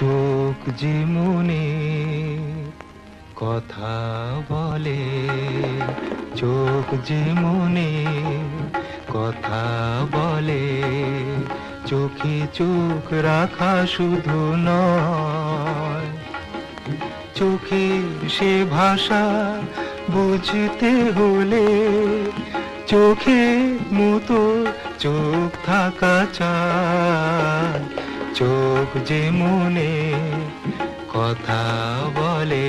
চোখ যে মনে কথা বলে, চোখ যে মনে কথা বলে, চোখে চোখ রাখা শুধু নয়, চোখে সে ভাষা বুঝতে হলে চোখে মতো চোখ থাকা চায় চোখ যে মনে কথা বলে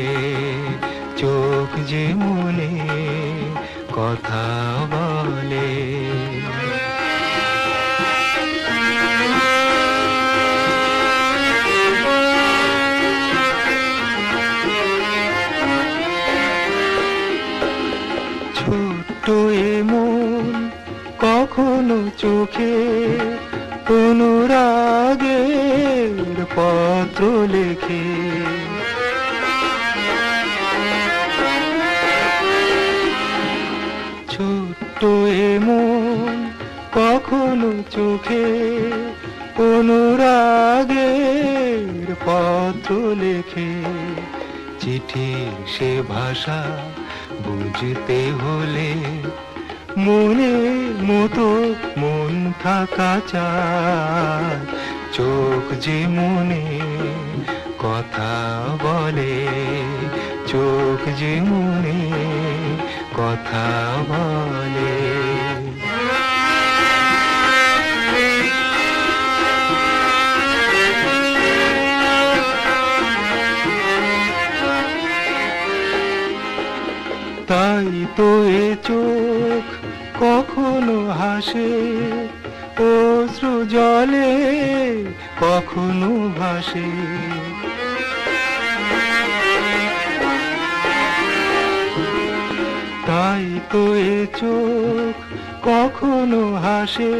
চোখ যে মনে কথা বলে। ছোট্ট এমন কখনো চোখে অনুরাগের পত্র লেখে। ছোট্ট এমন কখনো চোখে অনুরাগের পত্র লেখে। চিঠির সে ভাষা বুঝতে হলে মনে মতো মন থাকা চায় চোখ যে মনে কথা বলে, চোখ যে মনে কথা বলে। তাই তো এ চোখ কখনো হাসে অশ্রু জলে কখনো ভাসে। তাই তো এ চোখ কখনো হাসে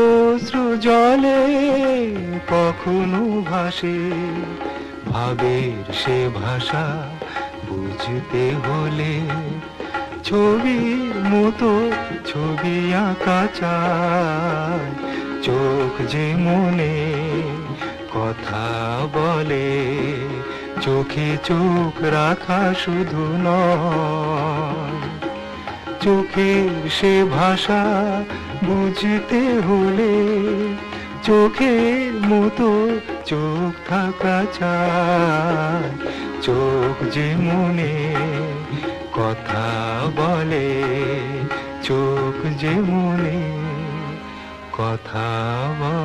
অশ্রু জলে কখনো ভাসে। ভাবের সে ভাষা বুঝতে হলে ছবির মতো ছবি আঁকা চায় চোখ যে মনে কথা বলে, চোখে চোখ রাখা শুধু নয়। চোখের সে ভাষা বুঝতে হলে চোখের মতো চোখ থাকা চায় চোখ যে মনে কথা বলে চোখ যে মনে কথা বলে।